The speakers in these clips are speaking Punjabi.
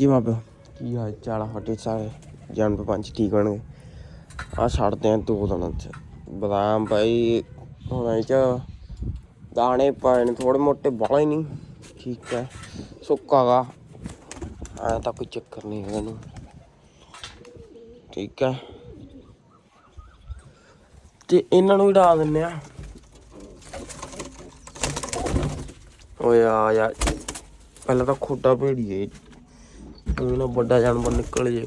ਜੀ ਬਾਬਾ ਕੀ ਹਾਲ ਚਾਲ ਆ ਤੁਹਾਡੇ ਸਾਰੇ? ਜਨਮ ਪੰਜ ਠੀਕ ਹੋਣਗੇ। ਆ ਛੱਡਦੇ ਆ ਦੋ ਦਿਨਾਂ ਚ। ਬਦਾਮ ਭਾਈ ਹੁਣ ਇਹ ਚ ਦਾਣੇ ਪਾਏ ਨੇ ਥੋੜੇ ਮੋਟੇ ਬਾਲੇ ਨਹੀਂ। ਠੀਕ ਹੈ, ਸੁੱਕਾ ਗਾ। ਐ ਤਾਂ ਕੋਈ ਚੱਕਰ ਨਹੀਂ ਹੈਗਾ ਇਹਨੂੰ। ਠੀਕ ਹੈ। ਤੇ ਇਹਨਾਂ ਨੂੰ ਹੀ ਡਾ ਦਿੰਨੇ ਆ। ਓਏ ਆ ਯਾਰ, ਪਹਿਲਾਂ ਤਾਂ ਖੋਟਾ ਭੇੜੀਏ। ਉਹਨਾਂ ਵੱਡਾ ਜਾਨਵਰ ਨਿਕਲ ਜੇ।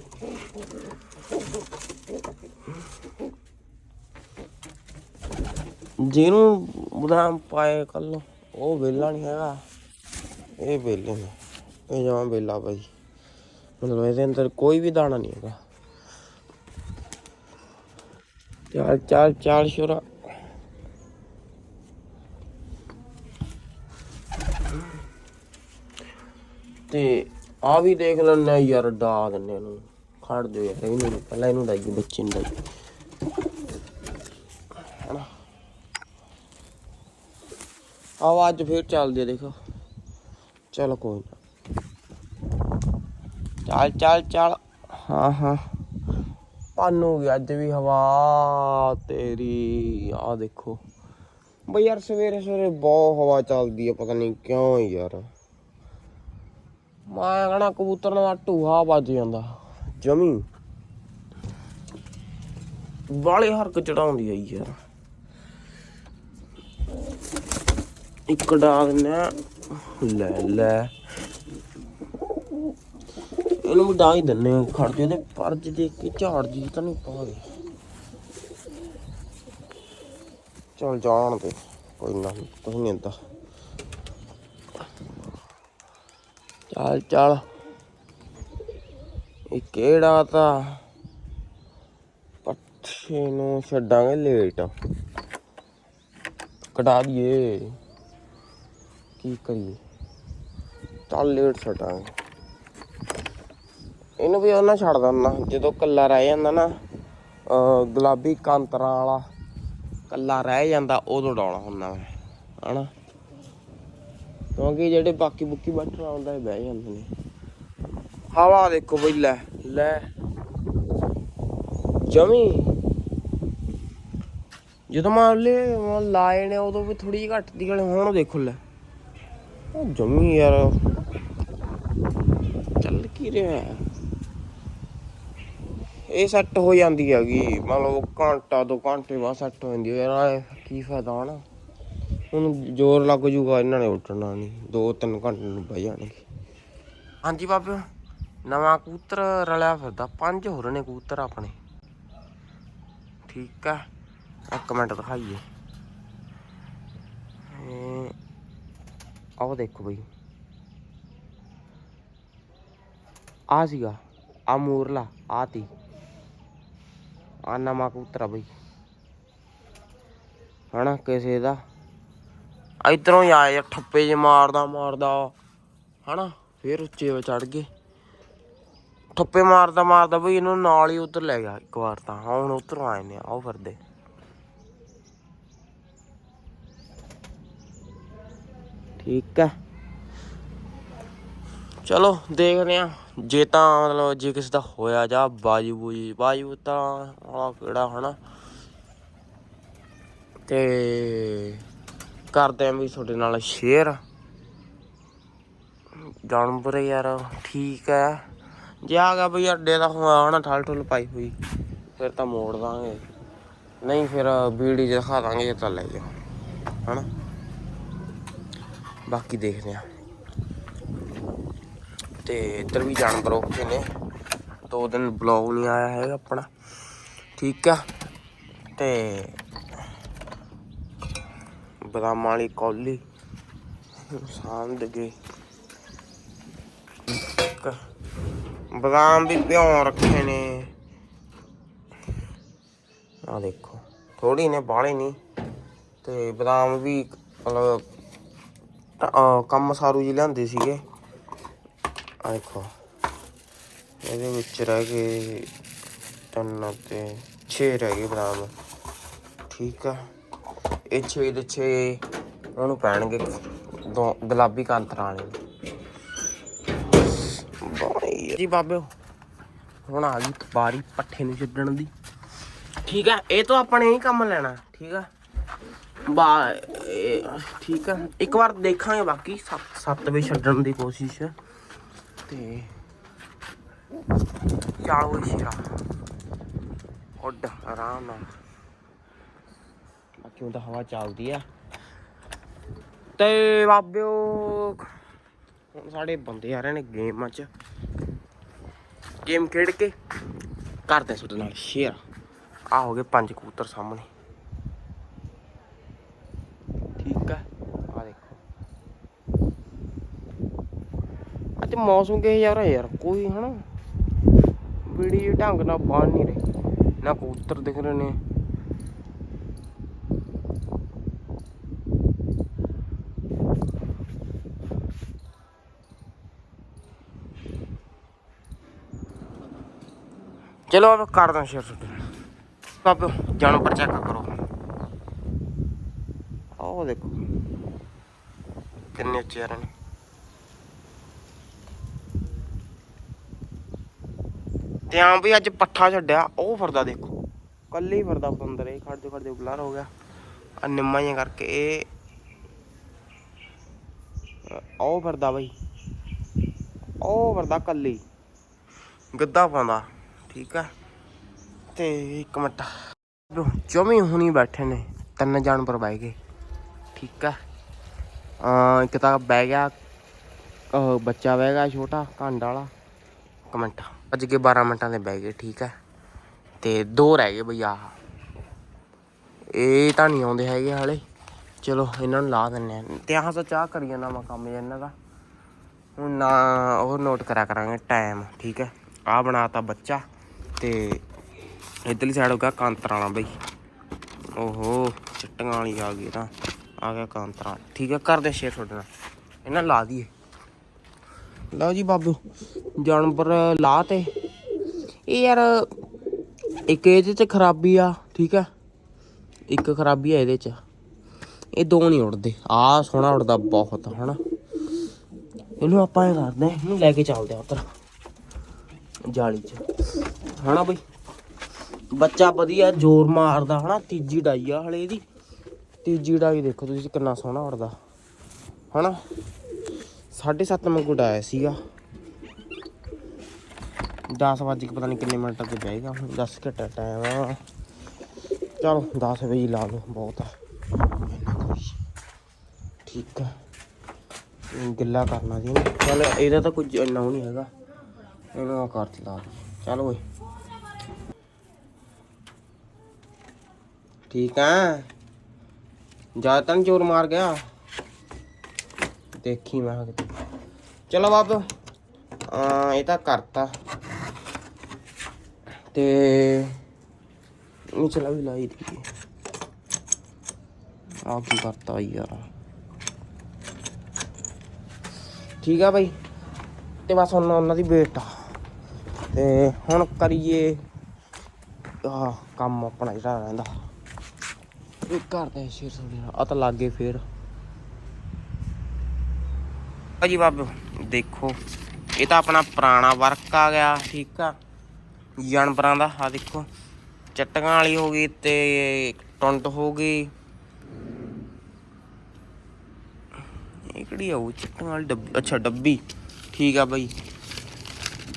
ਜਿਹਨੂੰ ਬਦਾਮ ਪਾਏ ਕੱਲ, ਉਹ ਵੇਲਾ ਨਹੀਂ ਹੈਗਾ। ਇਹ ਵੇਲੇ ਨੇ, ਇਹ ਜਮਾਂ ਵੇਲਾ ਭਾਈ ਮਤਲਬ ਇਹਦੇ ਅੰਦਰ ਕੋਈ ਵੀ ਦਾਣਾ ਨਹੀਂ ਹੈਗਾ। ਚੱਲ ਚੱਲ ਚੱਲ ਸ਼ੁਰਾ। ਤੇ ਆ ਵੀ ਦੇਖ ਲੈਣਾ ਯਾਰ, ਡਾ ਦਿੰਨੇ ਨੂੰ ਖੜ ਜੋ ਯਾਰ, ਇਹਨੂੰ ਪਹਿਲਾਂ ਇਹਨੂੰ ਡਾਈਏ, ਬੱਚੇ ਨੂੰ ਡਾਈਏ। ਹਨਾ? ਆਵਾਜ਼ ਫੇਰ ਚੱਲਦੀ ਆ, ਦੇਖੋ। ਚਲ ਕੋਈ ਨਾ। ਚੱਲ ਚੱਲ ਚੱਲ। ਹਾਂ ਹਾਂ। ਪਾਨੂ ਵੀ ਅੱਜ ਵੀ ਹਵਾ ਤੇਰੀ ਆ ਦੇਖੋ। ਬਈ ਯਾਰ ਸਵੇਰੇ ਸਵੇਰੇ ਬਹੁਤ ਹਵਾ ਚੱਲਦੀ ਆ, ਪਤਾ ਨਹੀਂ ਕਿਉਂ ਯਾਰ। ਮੈਂ ਕਹਣਾ ਕਬੂਤਰ ਦਾ ਢੂਹਾ ਵੱਜ ਜਾਂਦਾ। ਜਮੀ। ਬਾਲੇ ਹਰਕ ਚੜਾਉਂਦੀ ਆਈ ਯਾਰ। ਇੱਕ ਡਾਗ ਨੇ ਲੈ ਲੈ। ਇਹਨੂੰ ਵੀ ਡਾਗ ਹੀ ਦਿੰਨੇ ਆ, ਖੜ ਜੇ ਤੇ ਪਰਜ ਦੇਖ ਕੇ ਝਾੜ ਜੀ ਤਾਂ ਨਹੀਂ ਪਾ ਦੇ ਚਲ ਜਾਣ ਦੇ ਕੋਈ ਨਾ ਕੁਝ ਨਹੀਂ ਹੁੰਦਾ ਚੱਲ ਚੱਲ। ਇਹ ਕਿਹੜਾ ਤਾਂ? ਪੱਠੇ ਨੂੰ ਛੱਡਾਂਗੇ ਲੇਟ ਕਟਾ ਦਈਏ। ਕੀ ਕਰੀਏ? ਚੱਲ ਲੇਟ ਛੱਡਾਂਗੇ। ਇਹਨੂੰ ਵੀ ਉਹਨਾਂ ਛੱਡ ਦਿੰਦਾ। ਜਦੋਂ ਕੱਲਾ ਰਹਿ ਜਾਂਦਾ ਨਾ ਗੁਲਾਬੀ ਕਾਂਤਰਾ ਵਾਲਾ ਕੱਲਾ ਰਹਿ ਜਾਂਦਾ, ਉਦੋਂ ਡਾਉਣਾ ਹੁੰਦਾ ਮੈਂ, ਹਨਾ? ਕਿਉਂਕਿ ਜਿਹੜੇ ਬਾਕੀ ਬੁੱਕੀ ਬੈਠਣਾ ਹੁੰਦਾ ਬਹਿ ਜਾਂਦੇ ਨੇ। ਹਵਾ ਦੇਖੋ ਬਈ, ਲੈ ਲੈ। ਜਮੀ। ਜਦੋਂ ਮੰਨ ਲਾਏ ਨੇ, ਉਦੋਂ ਵੀ ਥੋੜੀ ਜਿਹੀ ਘੱਟਦੀ ਗਲੇ ਹੁਣ ਦੇਖੋ, ਲੈ। ਜਮੀ ਯਾਰ। ਚੱਲ ਕੀ ਰਿਹਾ? ਇਹ ਸੈੱਟ ਹੋ ਜਾਂਦੀ ਹੈਗੀ। ਮੰਨ ਲਓ ਘੰਟਾ, ਦੋ ਘੰਟੇ ਬਾਅਦ ਸੈੱਟ ਹੋ ਜਾਂਦੀ ਯਾਰ ਕੀ ਫਾਇਦਾ ਹਨਾ ਹੁਣ ਜ਼ੋਰ ਲੱਗ ਜੂਗਾ ਇਹਨਾਂ ਨੇ ਉੱਠਣਾ ਨਹੀਂ, ਦੋ ਤਿੰਨ ਘੰਟੇ ਨੂੰ ਬਹਿ ਜਾਣਗੇ ਹਾਂਜੀ ਬਾਬੇ, ਨਵਾਂ ਕਬੂਤਰ ਰਲਿਆ ਫਿਰਦਾ, ਪੰਜ ਹੋਰ ਨੇ ਕਬੂਤਰ ਆਪਣੇ। ਠੀਕ ਆ, ਇੱਕ ਮਿੰਟ ਦਿਖਾਈਏ। ਇਹ, ਆਹ ਦੇਖੋ ਬਈ। ਆ ਸੀਗਾ ਆ ਮੂਰਲਾ ਆ ਤੀ। ਆ ਨਵਾਂ ਕਬੂਤਰ ਆ ਬਈ। ਹਨਾ, ਕਿਸੇ ਦਾ। ਇਧਰੋਂ ਹੀ ਆਏ ਠੱਪੇ ਜੇ ਮਾਰਦਾ ਮਾਰਦਾ ਹਨਾ? ਫੇਰ ਉੱਚੇ ਚੜ ਗਏ। ਠੱਪੇ ਮਾਰਦਾ ਮਾਰਦਾ ਬਈ ਇਹਨੂੰ ਨਾਲ ਹੀ ਉਧਰ ਲੈ ਗਿਆ ਇੱਕ ਵਾਰ ਤਾਂ। ਹੁਣ ਉਧਰੋਂ ਆਏ ਨੇ, ਆਓ ਫਿਰਦੇ। ਠੀਕ ਹੈ। ਚਲੋ, ਦੇਖਦੇ ਆ ਜੇ ਤਾਂ ਮਤਲਬ ਜੇ ਕਿਸੇ ਦਾ ਹੋਇਆ ਜਾਂ ਬਾਜੂ ਬੂਜੀ ਬਾਜੂ ਤਾਂ ਆ ਕਿਹੜਾ, ਹਨਾ? ਤੇ ਕਰਦੇ ਆ ਵੀ ਤੁਹਾਡੇ ਨਾਲ ਸ਼ੇਅਰ ਜਾਨਵਰ ਯਾਰ, ਠੀਕ ਹੈ ਜੇ ਆ ਗਿਆ ਬਈ ਅੱਡੇ ਦਾ ਹੋਇਆ ਹਨਾ ਠਲ ਠੁਲ ਪਾਈ ਹੋਈ, ਫਿਰ ਤਾਂ ਮੋੜ ਦਾਂਗੇ। ਨਹੀਂ ਫਿਰ ਵੀਡੀਓ 'ਚ ਦਿਖਾ ਦਾਂਗੇ ਜੇ ਤਾਂ ਲੈ ਜਾਓ, ਹਨਾ? ਬਾਕੀ ਦੇਖਦੇ ਆ। ਤੇ ਇੱਧਰ ਵੀ ਜਾਨਵਰ ਔਖੇ ਨੇ। ਦੋ ਦਿਨ ਬਲੌਗ ਨਹੀਂ ਆਇਆ ਹੈਗਾ ਆਪਣਾ। ਠੀਕ ਆ ਤੇ ਬਦਾਮਾਂ ਵਾਲੀ ਕੌਲੀ। ਸਾਂਭ ਗਏ ਬਦਾਮ ਵੀ ਭਿਉਂ ਰੱਖੇ ਨੇ। ਆ ਦੇਖੋ ਥੋੜੀ ਨੇ ਬਾਲੇ ਨਹੀਂ। ਤੇ ਬਦਾਮ ਵੀ ਮਤਲਬ ਕੰਮ ਸਾਰੂ ਜੀ ਲਿਆਂਦੇ ਸੀਗੇ। ਆ ਦੇਖੋ, ਇਹਦੇ ਵਿੱਚ ਰਹਿ ਗਏ ਤਿੰਨ ਤੇ 6 ਰਹਿ ਗਏ ਬਦਾਮ। ਠੀਕ ਆ। ਇਹ 6 ਦੇ 6 ਉਹਨੂੰ ਪੈਣਗੇ ਦੋ ਗੁਲਾਬੀ ਕਾਂਤਰਾਂ ਵਾਲੇ ਜੀ ਬਾਬੇ ਹੁਣ ਆ ਗਈ ਵਾਰੀ ਪੱਠੇ ਨੂੰ ਛੱਡਣ ਦੀ। ਠੀਕ ਆ, ਇਹ ਤੋਂ ਆਪਾਂ ਨੇ ਹੀ ਕੰਮ ਲੈਣਾ, ਠੀਕ ਆ? ਬਾ ਠੀਕ ਆ, ਇੱਕ ਵਾਰ ਦੇਖਾਂਗੇ ਬਾਕੀ 7 ਵਜੇ ਛੱਡਣ ਦੀ ਕੋਸ਼ਿਸ਼। ਤੇ ਚਾਲੋ ਸ਼ੇਰਾ। ਉੱਡ, ਆਰਾਮ ਨਾਲ। ਬਾਕੀ ਉਹਦਾ ਹਵਾ ਚੱਲਦੀ ਆ। ਤੇ ਬਾਬਿਓ, ਹੁਣ ਸਾਡੇ ਬੰਦੇ ਆ ਰਹੇ ਨੇ ਗੇਮਾਂ 'ਚ। ਗੇਮ ਖੇਡ ਕੇ ਕਰਦੇ ਸੁੱਟ ਨਾਲ ਸ਼ੇਅਰ ਆ ਹੋ ਗਏ ਪੰਜ ਕਬੂਤਰ ਸਾਹਮਣੇ। ਠੀਕ ਆ। ਆ ਦੇਖੋ। ਅੱਜ ਮੌਸਮ ਕਿਹੋ ਜਿਹਾ ਰਿਹਾ ਯਾਰ, ਕੋਈ ਹਨਾ। ਵੀਡੀਓ ਢੰਗ ਨਾਲ ਬਣ ਨਹੀਂ ਰਹੀ। ਨਾ ਕਬੂਤਰ ਦਿਖ ਰਹੇ ਨੇ। ਚਲੋ ਆਪ ਕਰ ਦੋ ਸ਼ੇਅਰ ਛੁੱਟ ਆਪ ਜਾਣੋ ਪਰ ਚੈੱਕ ਕਰੋ। ਆਹ ਦੇਖੋ। ਕਿੰਨੇ ਉੱਚੇ ਨੇ। ਤੇ ਆਂ ਵੀ ਅੱਜ ਪੱਠਾ ਛੱਡਿਆ, ਉਹ ਫਿਰਦਾ ਦੇਖੋ। ਕੱਲੀ ਹੀ ਫਿਰਦਾ ਖੜਦੇ ਖੜਦੇ ਬੁਲਾਰ ਹੋ ਗਿਆ। ਆ ਨਿੰਮਾ ਹੀ ਕਰਕੇ ਇਹ ਉਹ ਫਿਰਦਾ ਬਈ। ਉਹ ਫਿਰਦਾ ਕੱਲੀ। ਗੱਦਾ ਪਾਉਂਦਾ। ਠੀਕ ਆ। ਤੇ ਇੱਕ ਮਿੰਟ। ਜਮੀ ਹੁਣੀ ਬੈਠੇ ਨੇ, ਤਿੰਨ ਜਾਨਵਰ ਬਹਿ ਗਏ। ਠੀਕ ਆ। ਆ ਇੱਕ ਤਾਂ ਬਹਿ ਗਿਆ ਬੱਚਾ ਬਹਿ ਗਿਆ ਛੋਟਾ, ਕੰਡ ਵਾਲਾ। ਇੱਕ ਮਿੰਟ, ਅੱਜ ਕੇ 12 ਮਿੰਟਾਂ ਦੇ ਬਹਿ ਗਏ, ਠੀਕ ਆ। ਤੇ ਦੋ ਰਹਿ ਗਏ ਬਈ ਆਹ। ਇਹ ਤਾਂ ਨਹੀਂ ਆਉਂਦੇ ਹੈਗੇ ਹਾਲੇ। ਚਲੋ, ਇਹਨਾਂ ਨੂੰ ਲਾ ਦਿੰਨੇ ਆ ਤੇ ਆਹ ਤਾਂ ਚਾਹ ਕਰੀ ਜਾਂਦਾ ਮੈਂ ਕੰਮ ਜਿਹਾ ਇਹਨਾਂ ਦਾ। ਹੁਣ ਨਾ, ਉਹ ਨੋਟ ਕਰਿਆ ਕਰਾਂਗੇ ਟਾਈਮ ਠੀਕ ਹੈ ਆ ਬਣਾਤਾ ਬੱਚਾ। ਤੇ ਇਧਰਲੀ ਸਾਈਡ ਹੋ ਗਿਆ ਕਾਂਤਰਾਂ ਵਾਲਾ ਬਈ। ਓਹੋ, ਚਿੱਟੀਆਂ ਵਾਲੀ ਆ ਗਈ ਤਾਂ ਆ ਗਿਆ ਕਾਂਤਰਾਂ। ਠੀਕ ਹੈ ਕਰਦੇ ਸ਼ੇਅਰ ਤੁਹਾਡੇ ਨਾਲ। ਇਹਨਾਂ ਲਾ ਦਈਏ। ਲਓ ਜੀ ਬਾਬੂ, ਜਾਨਵਰ ਲਾ ਤੇ। ਇਹ ਯਾਰ ਇੱਕ ਇਹਦੇ ਚ ਖਰਾਬੀ ਆ, ਠੀਕ ਹੈ ਇੱਕ ਖਰਾਬੀ ਆ ਇਹਦੇ ਚ। ਇਹ ਦੋ ਨਹੀਂ ਉੜਦੇ ਆ ਸੋਹਣਾ ਉੜਦਾ ਬਹੁਤ, ਹਨਾ? ਇਹਨੂੰ ਆਪਾਂ ਇਹ ਕਰਦੇ ਹਾਂ, ਇਹਨੂੰ ਲੈ ਕੇ ਚੱਲਦੇ ਆ ਉੱਧਰ। ਜਾਲੀ 'ਚ। ਹਨਾ ਬਈ? ਬੱਚਾ ਵਧੀਆ, ਜ਼ੋਰ ਮਾਰਦਾ ਹਨਾ, ਤੀਜੀ ਡਾਈ ਆ ਹਲੇ ਇਹਦੀ। ਤੀਜੀ ਡਾਈ ਦੇਖੋ ਤੁਸੀਂ ਕਿੰਨਾ ਸੋਹਣਾ ਉੜਦਾ। ਹਨਾ? 7:30 ਮੰਗੂ ਡਾਇਆ ਸੀਗਾ। 10 ਵਜੇ ਪਤਾ ਨਹੀਂ ਕਿੰਨੇ ਮਿੰਟ ਤੇ ਜਾਏਗਾ ਹੁਣ 10 ਘੰਟਾ ਟਾਈਮ ਆ। ਚਲੋ 10 ਵਜੇ ਲਾ ਲਓ ਬਹੁਤ ਆ। ਠੀਕ ਆ। ਗਿੱਲਾ ਕਰਨਾ ਸੀ ਇਹਨੂੰ। ਚੱਲ, ਇਹਦਾ ਤਾਂ ਕੁਝ ਇੰਨਾ ਉਹ ਨਹੀਂ ਹੈਗਾ। ਇਹਨੂੰ ਆ ਕਰ ਚਲਾ ਚੱਲ ਓਏ। ਠੀਕ ਆ ਜ਼ਿਆਦਾ ਤਾਂ ਨੀ ਜ਼ੋਰ ਮਾਰ ਗਿਆ ਦੇਖੀ ਮੈਂ ਕਿਹਾ ਕਿਤੇ ਚਲੋ ਬਾਬੂ ਆ ਇਹ ਤਾਂ ਕਰਤਾ ਤੇ ਇਹ ਚਲਾ ਵੀ ਲਾਈ ਦੀ ਆ ਕੀ ਕਰਤਾ ਯਾਰ ਠੀਕ ਆ ਬਾਈ ਤੇ ਬਸ ਹੁਣ ਉਹਨਾਂ ਦੀ ਵੇਟ ਆ ਤੇ ਹੁਣ ਕਰੀਏ ਆ ਕੰਮ ਆਪਣਾ ਜਿਹੜਾ ਰਹਿੰਦਾ ਇਹ ਕਰਦੇ ਸ਼ੇਰ ਥੋੜੀ ਆ ਤਾਂ ਲੱਗੇ ਫੇਰ। ਭਾਜੀ ਬਾਬੂ ਦੇਖੋ ਇਹ ਤਾਂ ਆਪਣਾ ਪੁਰਾਣਾ ਵਰਕ ਆ ਗਿਆ ਠੀਕ ਆ। ਜਾਨਵਰਾਂ ਦਾ ਆ ਦੇਖੋ ਚਟਕਾਂ ਵਾਲੀ ਹੋ ਗਈ ਤੇ ਟੁੰਟ ਹੋ ਗਈ। ਇਹ ਕਿਹੜੀ ਆਉ ਚਟਕਾਂ ਵਾਲੀ ਡੱਬੀ ਅੱਛਾ ਡੱਬੀ। ਠੀਕ ਆ ਬਾਈ।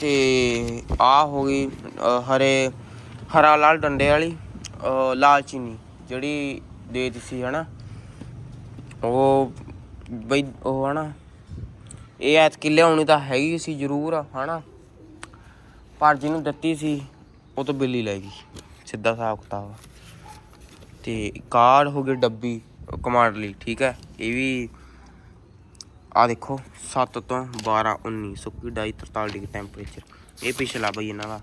ਤੇ ਆ ਹੋ ਗਈ ਹਰੇ ਹਰਾ ਲਾਲ ਡੰਡੇ ਵਾਲੀ ਅ, ਲਾਲ ਚੀਨੀ। ਜਿਹੜੀ ਦੇਤੀ ਦਿੱਤੀ ਸੀ ਹਨਾ, ਉਹ ਬਈ ਉਹ ਹਨਾ, ਇਹ ਐਤਕੀ ਲਿਆਉਣੀ ਤਾਂ ਹੈਗੀ ਸੀ ਜ਼ਰੂਰ, ਹਨਾ। ਪਰ ਜਿਹਨੂੰ ਦਿੱਤੀ ਸੀ, ਉਹ ਤਾਂ ਬਿੱਲੀ ਲੈ ਗਈ, ਸਿੱਧਾ ਹਿਸਾਬ ਕਿਤਾਬ। ਤੇ ਕਾਰ ਹੋ ਗਈ ਡੱਬੀ, ਕਮਾਂਡ ਲਈ, ਠੀਕ ਹੈ। ਇਹ ਵੀ ਆ ਦੇਖੋ 7 ਤੋਂ 12 19 ਸੁੱਕੀ ਡਾਈ 43 ਡਿਗਰੀ ਟੈਂਪਰੇਚਰ। ਇਹ ਪਿਛਲਾ ਬਈ ਇਹਨਾਂ ਦਾ।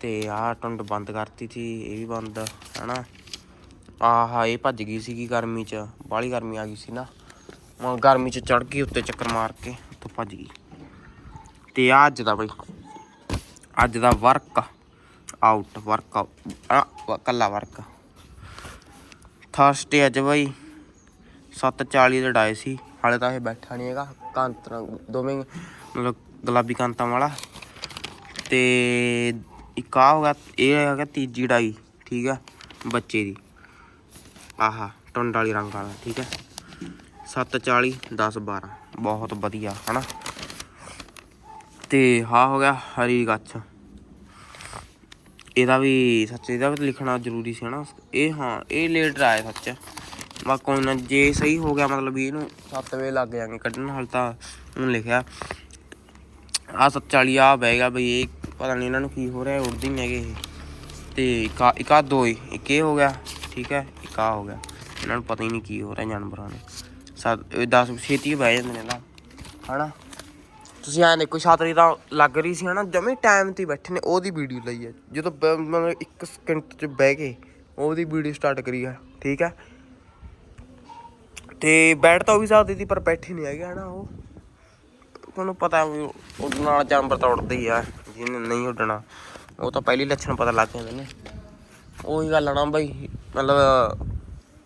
ਤੇ ਆਹ ਟੁੰਡ ਬੰਦ ਕਰਤੀ ਸੀ, ਇਹ ਵੀ ਬੰਦ, ਹਨਾ। ਆਹ, ਇਹ ਭੱਜ ਗਈ ਸੀਗੀ ਗਰਮੀ ਚ। ਬਾਹਲੀ ਗਰਮੀ ਆ ਗਈ ਸੀ ਨਾ। ਹੁਣ ਗਰਮੀ ਚ ਚੜ ਗਈ ਉੱਤੇ ਚੱਕਰ ਮਾਰ ਕੇ ਉੱਥੋਂ ਭੱਜ ਗਈ। ਤੇ ਆਹ ਅੱਜ ਦਾ ਬਈ। ਅੱਜ ਦਾ ਵਰਕ ਆਊਟ ਵਰਕ ਕੱਲਾ ਵਰਕ ਥਰਸਡੇ ਅੱਜ ਬਈ 7:40 ਦੇ ਡਾਏ ਸੀ। ਹਾਲੇ ਤਾਂ ਇਹ ਬੈਠਾ ਨਹੀਂ ਹੈਗਾ। ਕਾਂਤਰਾਂ ਦੋਵੇਂ ਮਤਲਬ ਗੁਲਾਬੀ ਕਾਂਤਾਂ ਵਾਲਾ। ਤੇ ਇੱਕ ਆ ਗਿਆ, ਇਹ ਹੈਗਾ ਤੀਜੀ ਡਾਈ, ਠੀਕ ਆ, ਬੱਚੇ ਦੀ। ਆਹਾ, ਟੁੰਡ ਵਾਲੀ ਰੰਗ ਵਾਲਾ, ਠੀਕ ਹੈ। 740 10 12 ਬਹੁਤ ਵਧੀਆ, ਹਨਾ? ਤੇ ਹਾਂ ਹੋ ਗਿਆ ਹਰੀ ਗੱਛ। ਇਹਦਾ ਵੀ ਸੱਚ, ਇਹਦਾ ਵੀ ਲਿਖਣਾ ਜ਼ਰੂਰੀ ਸੀ, ਹਨਾ? ਇਹ ਹਾਂ, ਇਹ ਲੇਟ ਆਇਆ ਸੱਚ। ਬਾ ਕੋਈ ਨਾ ਜੇ ਸਹੀ ਹੋ ਗਿਆ, ਮਤਲਬ ਵੀ ਇਹਨੂੰ 7 ਵਜੇ ਲੱਗ ਜਾਣਗੇ ਕੱਢਣ, ਹਾਲ ਤਾਂ ਉਹਨੂੰ ਲਿਖਿਆ। ਆ 47 ਆ ਬੈਗਾ ਬਈ, ਇਹ ਪਤਾ ਨਹੀਂ ਇਹਨਾਂ ਨੂੰ ਕੀ ਹੋ ਰਿਹਾ ਉੜਦੇ ਨਹੀਂ ਹੈਗੇ ਇਹ। ਤੇ ਇੱਕ ਇੱਕ ਆ ਦੋ ਹੀ ਇੱਕ ਇਹ ਹੋ ਗਿਆ। ਠੀਕ ਹੈ? ਇੱਕ ਆ ਹੋ ਗਿਆ। ਇਹਨਾਂ ਨੂੰ ਪਤਾ ਹੀ ਨਹੀਂ ਕੀ ਹੋ ਰਿਹਾ ਜਾਨਵਰਾਂ ਨੂੰ। ਸੱਤ 10 ਛੇਤੀ ਬਹਿ ਜਾਂਦੇ ਨੇ ਨਾ ਹਨਾ? ਤੁਸੀਂ ਐਂ ਦੇਖੋ, ਛਾਤਰੀ ਤਾਂ ਲੱਗ ਰਹੀ ਸੀ ਹਨਾ, ਜਮੇ ਟਾਈਮ ਤੇ ਬੈਠੇ ਨੇ, ਉਹਦੀ ਵੀਡੀਓ ਲਈ ਹੈ। ਜਦੋਂ ਮਤਲਬ 1 ਸਕਿੰਟ ਚ ਬਹਿ ਕੇ ਉਹਦੀ ਵੀਡੀਓ ਸਟਾਰਟ ਕਰੀ ਹੈ, ਠੀਕ ਹੈ? ਤੇ ਬੈਠ ਤਾਂ ਉਹ ਵੀ ਸਕਦੇ ਸੀ ਪਰ ਬੈਠੇ ਨਹੀਂ ਹੈਗੇ, ਹਨਾ ਉਹ। ਤੁਹਾਨੂੰ ਪਤਾ ਵੀ ਉੱਡਣ ਵਾਲਾ ਜਾਨਵਰ ਤਾਂ ਉੱਡਦੇ ਹੀ ਆ, ਜਿਹਨੇ ਨਹੀਂ ਉੱਡਣਾ। ਉਹ ਤਾਂ ਪਹਿਲੀ ਲੱਛਣ ਪਤਾ ਲੱਗ ਜਾਂਦੇ ਨੇ। ਉਹੀ ਗੱਲ ਆ ਨਾ ਬਈ, ਮਤਲਬ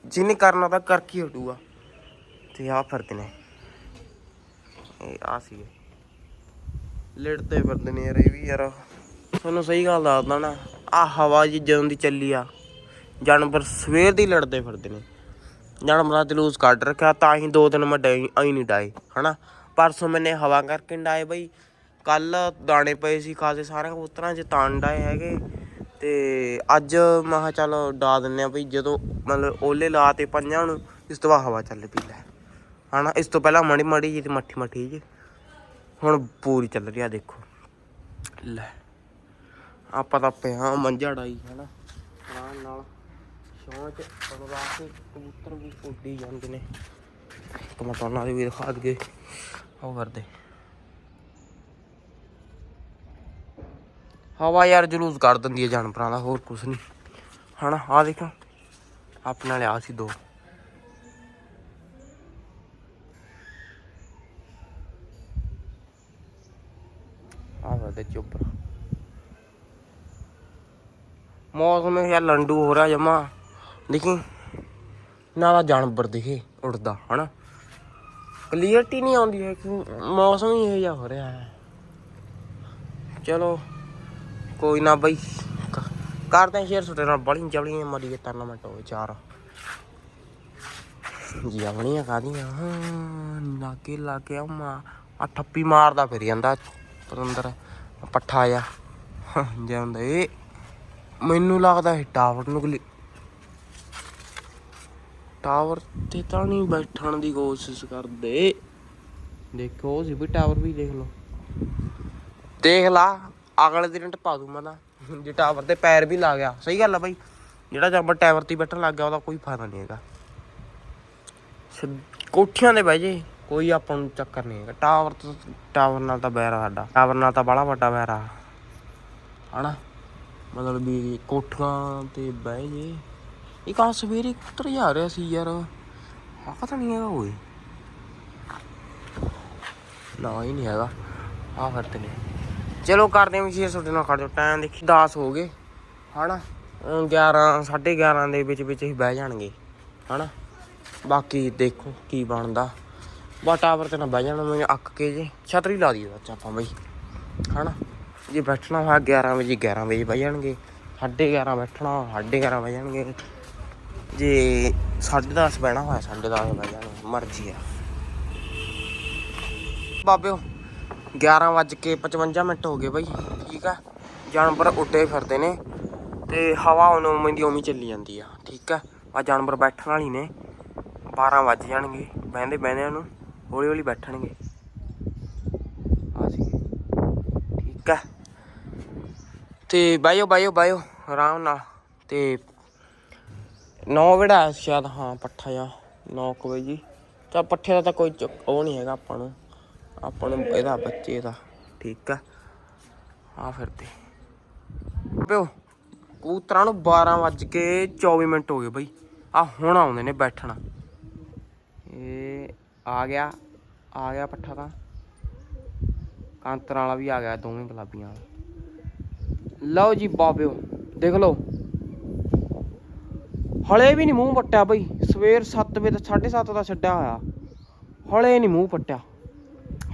ਜਿਹਨੇ ਕਰਨਾ ਤਾਂ ਕਰ ਕੀ ਹਟੂਗਾ ਤੇ ਆ ਫ਼ਰਕ ਨੇ। ਇਹ ਆ ਸੀ ਲੜਦੇ ਫਿਰਦੇ ਨੇ ਯਾਰ, ਇਹ ਵੀ ਯਾਰ। ਤੁਹਾਨੂੰ ਸਹੀ ਗੱਲ ਦੱਸਦਾ ਨਾ ਆ ਹਵਾ ਜੀ ਜਦੋਂ ਦੀ ਚੱਲੀ ਆ, ਜਾਨਵਰ ਸਵੇਰ ਦੀ ਲੜਦੇ ਫਿਰਦੇ ਨੇ। ਜਾਨਵਰਾਂ ਤੇ ਲੂਸ ਕੱਢ ਰੱਖਿਆ, ਤਾਂ ਹੀ ਦੋ ਦਿਨ ਮੈਂ ਡਾਈ ਆਈ ਨਹੀਂ ਡਾਏ, ਹਨਾ? ਪਰਸੋਂ ਮੈਨੇ ਹਵਾ ਕਰਕੇ ਡਾਏ ਬਈ ਕੱਲ ਦਾਣੇ ਪਏ ਸੀ, ਖਾਸੇ ਸਾਰੇ ਕਬੂਤਰਾਂ 'ਚ ਤਾਂ ਡਾਏ ਹੈਗੇ। ਤੇ ਅੱਜ ਮੈਂ ਕਿਹਾ ਚੱਲ ਡਾ ਦਿੰਨੇ ਆ ਬਈ, ਜਦੋਂ ਮਤਲਬ ਓਲੇ ਲਾ ਤੇ ਪੰਜਾਂ ਨੂੰ, ਇਸ ਤੋਂ ਬਾਅਦ ਹਵਾ ਚੱਲ ਪਈ ਲੈ। ਹਨਾ, ਇਸ ਤੋਂ ਪਹਿਲਾਂ ਮੜੀ ਮੜੀ ਜੀ ਤੇ ਮੱਠੀ ਮੱਠੀ ਜੀ ਹੁਣ ਪੂਰੀ ਚੱਲ ਰਹੀ ਆ, ਦੇਖੋ। ਲੈ, ਆਪਾਂ ਤਾਂ ਪਿਆ ਮੰਝਾ ਡਾਈ, ਹਨਾ। ਆਰਾਮ ਨਾਲ ਸ਼ੌਂਚ ਬਣਾ ਕੇ ਕਬੂਤਰ ਵੀ ਉੱਡੀ ਜਾਂਦੇ ਨੇ। ਕਮਤਾਨਾ ਨਾਲ ਵੀ ਦਿਖਾ ਦਗੇ ਉਹ ਕਰਦੇ ਹਵਾ ਯਾਰ ਜਲੂਸ ਕਰ ਦਿੰਦੀ ਹੈ ਜਾਨਵਰਾਂ ਦਾ, ਹੋਰ ਕੁਛ ਨਹੀਂ। ਹਨਾ ਆ ਦੇਖੋ, ਆਪਣੇ ਲਿਆ ਸੀ ਦੋ। ਆ ਵਰਦੇ ਚੁੱਪ ਮੌਸਮ ਯਾਰ ਲੰਡੂ ਹੋ ਰਿਹਾ ਜਮਾ। ਦੇਖੀ, ਨਾ ਦਾ ਜਾਨਵਰ ਦਿਖੇ ਉੜਦਾ ਹਨਾ। ਕਲੀਅਰਟੀ ਨਹੀਂ ਆਉਂਦੀ ਹੈ ਕਿ ਮੌਸਮ ਹੀ ਇਹ ਜਿਹਾ ਹੋ ਰਿਹਾ ਹੈ। ਚਲੋ। ਕੋਈ ਨਾ ਬਈ। ਕ- ਕਰਦੇ ਸ਼ੇਰ ਸੁਟੇ ਨਾਲ ਬੜੀ ਜਵਲੀਆਂ ਮਰੀ ਟੂਰਨਾਮੈਂਟ ਹੋਵੇ ਚਾਰ। ਜੀ ਆਪਣੀਆਂ ਕਾਦੀਆਂ ਹਾਂ ਲਾਗੇ ਲਾਗੇ ਮਾ ਆ ਠੱਪੀ ਮਾਰਦਾ ਫਿਰ ਜਾਂਦਾ ਪਤੰਦਰ। ਪੱਠਾ ਆ ਜਾਂਦਾ ਇਹ ਮੈਨੂੰ ਲੱਗਦਾ ਇਹ ਟਾਵਰ ਨੂੰ ਗਲੀ ਟਾਵਰ ਤੇ ਤਾਂ ਨਹੀਂ ਬੈਠਣ ਦੀ ਕੋਸ਼ਿਸ਼ ਕਰਦੇ। ਦੇਖੋ ਉਹ ਸੀ ਵੀ ਟਾਵਰ ਵੀ ਦੇਖ ਲਓ। ਦੇਖ ਲਾ। ਅਗਲੇ ਦਿਨ ਟਪਾ ਦੂ ਮੈਂ ਤਾਂ ਜੇ ਟਾਵਰ ਤੇ ਪੈਰ ਵੀ ਲਾ ਗਿਆ। ਸਹੀ ਗੱਲ ਆ ਬਾਈ। ਜਿਹੜਾ ਜਾਨਵਰ ਟਾਵਰ ਤੇ ਬੈਠਣ ਲੱਗ ਗਿਆ, ਉਹਦਾ ਕੋਈ ਫਾਇਦਾ ਨਹੀਂ ਹੈਗਾ। ਕੋਠੀਆਂ ਦੇ ਬਹਿ ਜੇ। ਕੋਈ ਆਪਾਂ ਨੂੰ ਚੱਕਰ ਨਹੀਂ ਹੈਗਾ। ਟਾਵਰ ਤੋਂ ਟਾਵਰ ਨਾਲ ਤਾਂ ਬੈਰ ਸਾਡਾ। ਟਾਵਰ ਨਾਲ ਤਾਂ ਬੜਾ ਵੱਡਾ ਬੈਰ ਆ। ਹਨਾ? ਮਤਲਬ ਵੀ ਕੋਠੀਆਂ ਤੇ ਬਹਿ ਜੇ। ਇੱਕ ਆ ਸਵੇਰੇ ਉੱਤਰ ਜਾ ਰਿਹਾ ਸੀ ਯਾਰ। ਆ ਪਤਾ ਨਹੀਂ ਹੈਗਾ ਓਏ ਨਾ ਹੀ ਨਹੀਂ ਹੈਗਾ। ਆ ਫਿਰਦੇ ਨਹੀਂ। ਚਲੋ ਕਰਦੇ ਹਾਂ ਵੀ ਸ਼ੇਰ ਤੁਹਾਡੇ ਨਾਲ ਖੜ ਜਾਓ। ਟਾਈਮ ਦੇਖੀ 10 ਹੋ ਗਏ। ਹਨਾ? ਹੁਣ 11 11:30 ਦੇ ਵਿੱਚ ਵਿੱਚ ਹੀ ਬਹਿ ਜਾਣਗੇ। ਹਨਾ? ਬਾਕੀ ਦੇਖੋ ਕੀ ਬਣਦਾ। ਬਾ ਟਾਵਰ ਤੇ ਨਾ ਬਹਿ ਜਾਣਾ, ਮੈਂ ਅੱਕ ਕੇ ਜੇ ਛਤਰੀ ਲਾ ਦੀ ਬੱਚਾ ਆਪਾਂ ਬਈ। ਹਨਾ? ਜੇ ਬੈਠਣਾ ਹੋਇਆ 11 ਵਜੇ 11 ਵਜੇ ਬਹਿ ਜਾਣਗੇ। 11:30 ਬੈਠਣਾ 11:30 ਬਹਿ ਜਾਣਗੇ। ਜੇ 10:30 ਬਹਿਣਾ ਹੋਇਆ 10:30 ਬਹਿ ਜਾਣਗੇ ਮਰਜ਼ੀ ਆ। ਬਾਬਿਓ 11 ਵੱਜ ਕੇ 55 ਮਿੰਟ ਹੋ ਗਏ ਬਾਈ, ਠੀਕ ਆ? ਜਾਨਵਰ ਉੱਡੇ ਫਿਰਦੇ ਨੇ ਤੇ ਹਵਾ ਉਹਨੂੰ ਉਵੇਂ ਦੀ ਉਵੇਂ ਚੱਲੀ ਜਾਂਦੀ ਆ, ਠੀਕ ਆ? ਆ ਜਾਨਵਰ ਬੈਠਣ ਵਾਲੀ ਨੇ 12 ਵੱਜ ਜਾਣਗੇ, ਬਹਿੰਦੇ ਬਹਿੰਦੇ ਉਹਨੂੰ ਹੌਲੀ ਹੌਲੀ ਬੈਠਣਗੇ। ਆ ਸੀ ਠੀਕ ਆ? ਤੇ ਬਾਇਓ ਬਾਇਓ ਬਾਇਓ ਆਰਾਮ ਨਾਲ, ਤੇ 9 ਵੜਾ ਸ਼ਾਇਦ, ਹਾਂ, ਪੱਠਾ ਆ 9 ਵਜੇ। ਜੀ ਤਾਂ ਪੱਠੇ ਦਾ ਤਾਂ ਕੋਈ ਉਹ ਨਹੀਂ ਹੈਗਾ ਆਪਾਂ ਨੂੰ। ਆਪਾਂ ਨੂੰ ਇਹਦਾ ਬੱਚੇ ਦਾ, ਠੀਕ ਆ। ਆ ਫਿਰਦੇ। ਪਿਓ ਕਬੂਤਰਾਂ ਨੂੰ 12 ਵੱਜ ਕੇ 24 ਮਿੰਟ ਹੋ ਗਏ ਬਈ। ਆ ਹੁਣ ਆਉਂਦੇ ਨੇ ਬੈਠਣ। ਇਹ ਆ ਗਿਆ ਆ ਗਿਆ ਪੱਠਾ ਤਾਂ। ਕਾਂਤਰਾਂ ਵਾਲਾ ਵੀ ਆ ਗਿਆ, ਦੋਵੇਂ ਗੁਲਾਬੀਆਂ ਲਓ ਜੀ ਬਾਬਿਓ, ਦੇਖ ਲਓ। ਹਲੇ ਵੀ ਨਹੀਂ ਮੂੰਹ ਪੱਟਿਆ ਬਈ। ਸਵੇਰ 7 ਵਜੇ ਤੋਂ 7:30 ਦਾ ਛੱਡਿਆ ਹੋਇਆ। ਹਲੇ ਨਹੀਂ ਮੂੰਹ ਪੱਟਿਆ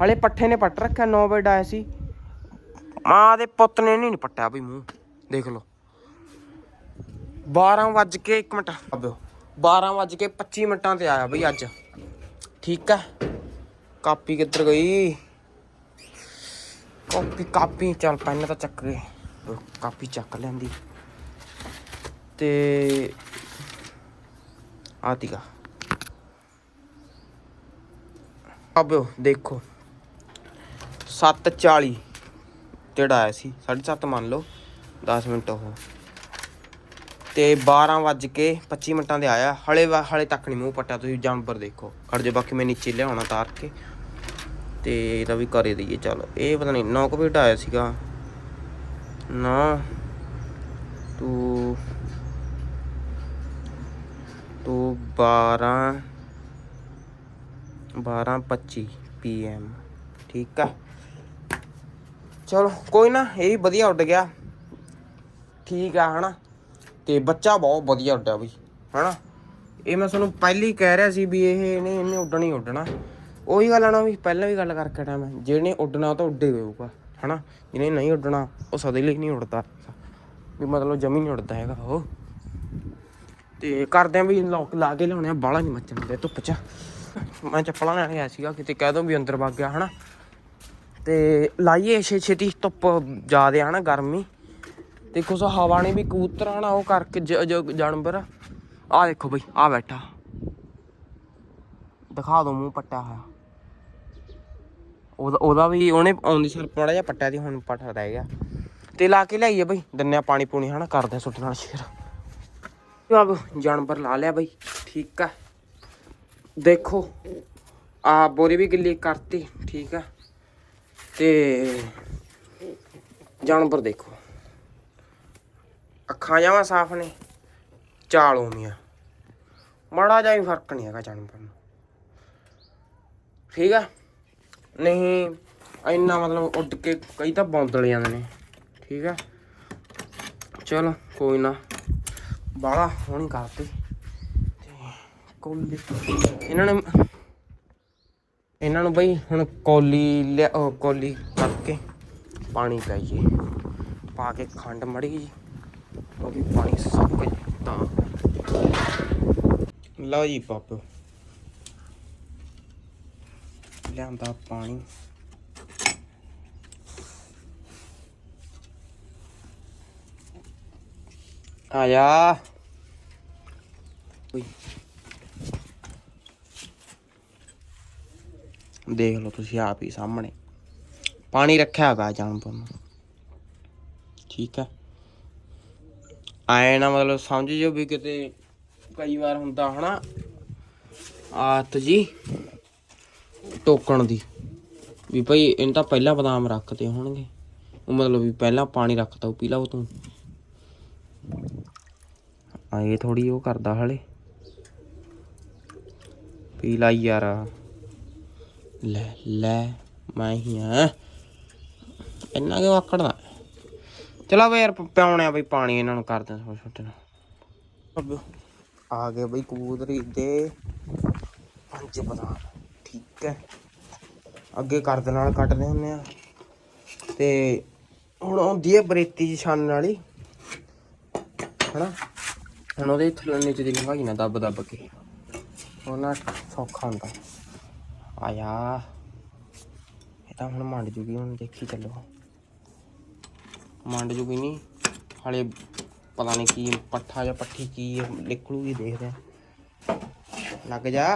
ਹਲੇ ਪੱਠੇ ਨੇ ਪੱਟ ਰੱਖਿਆ 9 ਵਜੇ ਆਇਆ ਸੀ। ਮਾਂ ਦੇ ਪੁੱਤ ਨੇ ਨਹੀਂ ਪੱਟਿਆ ਬਈ ਮੂੰਹ, ਦੇਖ ਲਓ। 12 ਵੱਜ ਕੇ 1 ਮਿੰਟ ਆਬਿਓ 12 ਵੱਜ ਕੇ 25 ਮਿੰਟਾਂ ਤੇ ਆਇਆ ਬਈ ਅੱਜ। ਠੀਕ ਹੈ ਕਾਪੀ ਕਿੱਧਰ ਗਈ? ਕਾਪੀ ਕਾਪੀ, ਚੱਲ ਪੈਨ ਤਾਂ ਚੱਕ ਗਏ ਕਾਪੀ ਚੱਕ ਲੈਂਦੀ। ਤੇ ਆਤੀਗਾ ਆਬਿਓ ਦੇਖੋ। 7:40 ਜਿਹੜਾ ਆਇਆ ਸੀ 7:30 ਮੰਨ ਲਓ 10 ਮਿੰਟ ਉਹ। ਤੇ 12 ਵੱਜ ਕੇ 25 ਮਿੰਟਾਂ ਦੇ ਆਇਆ, ਹਲੇ ਵਾ- ਹਲੇ ਤੱਕ ਨਹੀਂ ਮੂੰਹ ਪੱਟਿਆ, ਤੁਸੀਂ ਜਾਨਵਰ ਦੇਖੋ। ਖੜ ਜੇ ਬਾਕੀ ਮੈਂ ਨੀਚੇ ਲਿਆਉਣਾ ਤਾਰ ਕੇ। ਤੇ ਇਹਦਾ ਵੀ ਕਰੇ ਦਈਏ, ਚਲ। ਇਹ ਪਤਾ ਨਹੀਂ 9 ਕੁ ਆਇਆ ਸੀਗਾ। ਨਾ ਤੂੰ ਤੂੰ 12 12:25 ਪੀਐਮ ਠੀਕ ਆ? ਚਲੋ, ਕੋਈ ਨਾ, ਇਹ ਵੀ ਵਧੀਆ ਉੱਡ ਗਿਆ। ਠੀਕ ਆ, ਹਨਾ? ਤੇ ਬੱਚਾ ਬਹੁਤ ਵਧੀਆ ਉੱਡਿਆ ਬਈ, ਹਨਾ? ਇਹ ਮੈਂ ਤੁਹਾਨੂੰ ਪਹਿਲੀ ਕਹਿ ਰਿਹਾ ਸੀ ਵੀ ਇਹ ਇਹਨੇ ਇਹਨੇ ਉੱਡਣਾ ਹੀ ਉੱਡਣਾ। ਉਹੀ ਗੱਲ ਆ ਨਾ ਵੀ ਪਹਿਲਾਂ ਵੀ ਗੱਲ ਕਰਕੇ ਟਾਈਮ ਜਿਹਨੇ ਉੱਡਣਾ ਉਹ ਤਾਂ ਉੱਡੇ ਹੋਊਗਾ ਹਨਾ? ਜਿਹਨੇ ਨਹੀਂ ਉੱਡਣਾ, ਉਹ ਸਦੇ ਲਈ ਨਹੀਂ ਉੱਡਦਾ। ਵੀ ਮਤਲਬ ਜਮੀ ਨਹੀਂ ਉੱਡਦਾ ਹੈਗਾ ਉਹ। ਤੇ ਕਰਦੇ ਆ ਵੀ ਲੋਕ ਲਾ ਕੇ ਲਿਆਉਣੇ ਆ ਬਾਲਾ ਨਹੀਂ ਮੱਚਣ ਦੇ ਧੁੱਪ 'ਚ। ਮੈਂ ਚੱਪਲਾਂ ਲੈਣ ਗਿਆ ਸੀਗਾ, ਕਿਤੇ ਕਹਿ ਦੋ ਵੀ ਅੰਦਰ ਵਗ ਗਿਆ, ਹਨਾ? ਤੇ ਲਾਈਏ ਛੇ ਛੇਤੀ ਧੁੱਪ ਜ਼ਿਆਦੇ ਆ ਨਾ ਗਰਮੀ। ਤੇ ਕੁਛ ਹਵਾ ਨੇ ਵੀ ਕਬੂਤਰ ਹਨਾ ਉਹ ਕਰਕੇ ਜਾਨਵਰ ਆ। ਦੇਖੋ ਬਈ ਆ ਬੈਠਾ। ਦਿਖਾ ਦੋ ਮੂੰਹ ਪੱਟਿਆ ਹੋਇਆ। ਉਹਦਾ ਉਹਦਾ ਵੀ ਉਹਨੇ ਆਉਂਦੀ ਸਰ ਮਾੜਾ ਜਿਹਾ ਪੱਟਿਆ ਦੀ ਹੁਣ ਪੱਟ ਰਹਿ ਗਿਆ। ਤੇ ਲਾ ਕੇ ਲਿਆਈਏ ਬਈ ਦੰਨਿਆ ਪਾਣੀ ਪੂਣੀ, ਹਨਾ, ਕਰਦੇ ਸੁੱਟ ਨਾਲ ਸ਼ੇਰ। ਆਬ ਜਾਨਵਰ ਲਾ ਲਿਆ ਬਈ, ਠੀਕ ਆ। ਦੇਖੋ ਆ ਬੋਰੀ ਵੀ ਗਿੱਲੀ ਕਰਤੀ, ਠੀਕ ਆ। ਤੇ ਜਾਨਵਰ ਦੇਖੋ। ਅੱਖਾਂ ਜਾਵਾਂ ਸਾਫ਼ ਨੇ, ਚਾਲ ਉਮੀਆਂ ਮਾੜਾ ਜਿਹਾ ਵੀ ਫ਼ਰਕ ਨਹੀਂ ਹੈਗਾ ਜਾਨਵਰ ਨੂੰ। ਠੀਕ ਆ? ਨਹੀਂ, ਇੰਨਾ ਮਤਲਬ ਉੱਡ ਕੇ ਕਈ ਤਾਂ ਬੌਂਦਲ ਜਾਂਦੇ ਨੇ। ਠੀਕ ਆ? ਚਲੋ, ਕੋਈ ਨਾ। ਬਾਲਾ ਹੋਣੀ ਕਰਤੀ ਤੇ ਕੋਲੀ ਇਹਨਾਂ ਨੇ ਇਹਨਾਂ ਨੂੰ ਬਈ ਹੁਣ ਕੋਲੀ ਲਿਆ, ਉਹ ਕੋਲੀ ਕਰਕੇ ਪਾਣੀ ਪਾਈਏ। ਪਾ ਕੇ ਖੰਡ ਮੜੀ ਜੀ, ਉਹ ਵੀ ਪਾਣੀ ਸੁੱਕ ਜੇ ਤਾਂ। ਲਓ ਜੀ ਪਾਪੋ। ਲਿਆਂਦਾ ਪਾਣੀ। ਆ ਜਾ। ਉਈ। ਦੇਖ ਲਓ ਤੁਸੀਂ ਆਪ ਹੀ ਸਾਹਮਣੇ। ਪਾਣੀ ਰੱਖਿਆ ਹੈਗਾ ਜਾਨਵਰ ਨੂੰ। ਠੀਕ ਹੈ। ਆਏ ਨਾ ਮਤਲਬ ਸਮਝ ਜਿਓ ਵੀ ਕਿਤੇ ਕਈ ਵਾਰ ਹੁੰਦਾ ਹਨਾ ਆਤ ਜੀ ਟੋਕਣ ਦੀ। ਵੀ ਭਾਈ ਇਹਨੂੰ ਤਾਂ ਪਹਿਲਾਂ ਬਦਾਮ ਰੱਖਦੇ ਹੋਣਗੇ। ਉਹ ਮਤਲਬ ਵੀ ਪਹਿਲਾਂ ਪਾਣੀ ਰੱਖਤਾ, ਉਹ ਪੀ ਲਾ ਉਹ ਤੂੰ। ਆ ਇਹ ਥੋੜੀ ਉਹ ਕਰਦਾ ਹਲੇ। ਪੀ ਲਾ ਯਾਰ। ਲੈ ਲੈ ਮੈਂ ਹੀ ਆ। ਇੰਨਾ ਕਿਉਂ ਆਕੜਦਾ ਚਲੋ ਬਈ ਯਾਰ ਪਿਆਉਣੇ ਆ ਬਈ ਪਾਣੀ ਇਹਨਾਂ ਨੂੰ, ਕਰਦੇ ਛੋਟੇ ਛੋਟੇ ਨੂੰ। ਆ ਗਏ ਬਈ ਕਬੂਤਰੀ ਦੇ ਪੰਜ ਬਦਾਮ, ਠੀਕ ਹੈ। ਅੱਗੇ ਕਰਦ ਨਾਲ ਕੱਟਦੇ ਹੁੰਦੇ ਆ। ਤੇ ਹੁਣ ਆਉਂਦੀ ਹੈ ਬਰੇਤੀ ਜੀ ਛਾਨਣ ਵਾਲੀ। ਹਨਾ? ਹੁਣ ਉਹਦੇ ਥੱਲੇ ਨੀਚੇ ਦੀ ਲੰਘਾਈ ਨਾ ਦੱਬ ਦੱਬ ਕੇ ਉਹਨਾਂ ਸੌਖਾ ਹੁੰਦਾ। ਆਇਆ ਇਹ ਤਾਂ ਹੁਣ ਮੰਡ ਜੂਗੀ, ਹੁਣ ਦੇਖੀ ਚੱਲੋ। ਮੰਡ ਜੂਗੀ ਨਹੀਂ ਹਲੇ ਪਤਾ ਨਹੀਂ ਕੀ ਪੱਠਾ ਜਾਂ ਪੱਠੀ ਕੀ ਨਿਕਲੂਗੀ ਦੇਖਦੇ ਆ। ਲੱਗ ਜਾ।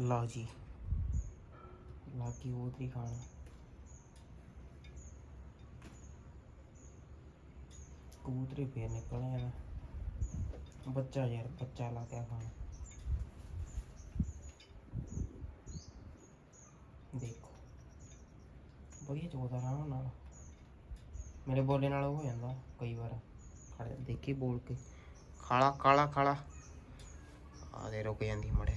ਲਓ ਜੀ। ਲੱਗੀ ਉਹ ਤੇ ਖਾਣਾ। ਕਬੂਤਰੇ ਫੇਰ ਨਿਕਲ ਆਇਆ ਬੱਚਾ ਯਾਰ, ਬੱਚਾ ਲਾ ਕੇ ਖਾਣਾ ਦੇਖੋ ਵਧੀਆ ਚੋਦਾ ਆਰਾਮ ਨਾਲ ਮੇਰੇ ਬੋਲੇ ਨਾਲ ਹੋ ਜਾਂਦਾ ਕਈ ਵਾਰ। ਖੜ ਦੇਖੀ ਬੋਲ ਕੇ। ਖਾਲਾ ਕਾਲਾ ਖਾਲਾ। ਆ ਦੇ ਰੁਕ ਜਾਂਦੀ ਮੜੇ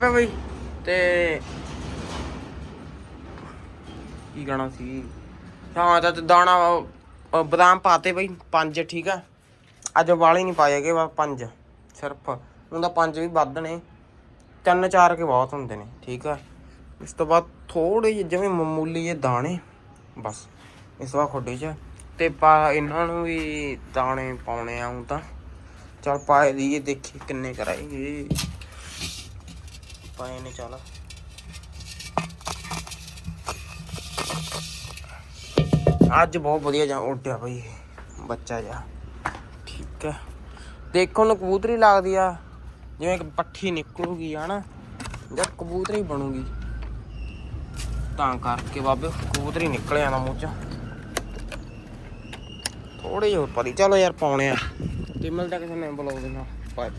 ਬਈ। ਤੇ ਕੀ ਗਾਣਾ ਸੀ? ਹਾਂ, ਤਾਂ ਦਾਣਾ ਉਹ- ਬਦਾਮ ਪਾਤੇ ਬਈ, ਪੰਜ, ਠੀਕ ਆ। ਅੱਜ ਵਾਲੇ ਨਹੀਂ ਪਾਏ ਹੈਗੇ, ਬਸ ਪੰਜ, ਸਿਰਫ। ਉਹਦਾ ਪੰਜ ਵੀ ਵੱਧ ਨੇ। ਤਿੰਨ, ਚਾਰ ਕੇ ਬਹੁਤ ਹੁੰਦੇ ਨੇ, ਠੀਕ ਆ। ਇਸ ਤੋਂ ਬਾਅਦ ਥੋੜੇ ਜਿਹੇ, ਜਿਵੇਂ ਮਾਮੂਲੀ ਜਿਹੇ ਦਾਣੇ, ਬਸ। ਇਸ ਵਾਰ ਖੋਡੇ ਚ। ਤੇ ਪਾ, ਇਹਨਾਂ ਨੂੰ ਵੀ ਦਾਣੇ ਪਾਉਣੇ ਆਉਂ ਤਾਂ। ਚਲ ਪਾਏ ਦੀਏ ਦੇਖੀ ਕਿੰਨੇ ਕਰਾਏਗੇ ਪਾਏ ਨੇ ਅੱਜ ਬਹੁਤ ਵਧੀਆ ਜਾਂ ਉੱਡਿਆ ਬਈ, ਬੱਚਾ ਜਾ ਠੀਕ ਹੈ। ਦੇਖਣ ਨੂੰ ਕਬੂਤਰੀ ਲੱਗਦੀ ਆ, ਜਿਵੇਂ ਇੱਕ ਪੱਠੀ ਨਿਕਲੂਗੀ, ਹਨਾ? ਜਾਂ ਕਬੂਤਰੀ ਬਣੂਗੀ। ਤਾਂ ਕਰਕੇ ਬਾਬੇ, ਕਬੂਤਰੀ ਨਿਕਲ ਜਾਂਦਾ ਮੂੰਹ ਚ। ਥੋੜੀ ਹੋਰ ਪਰੀ ਚਲੋ ਯਾਰ, ਪਾਉਣੇ ਆ। ਤੇ ਮਿਲਦਾ ਕਿਸੇ ਨੇ ਬਲੌਗ ਦੇ ਨਾਲ। ਬਾਏ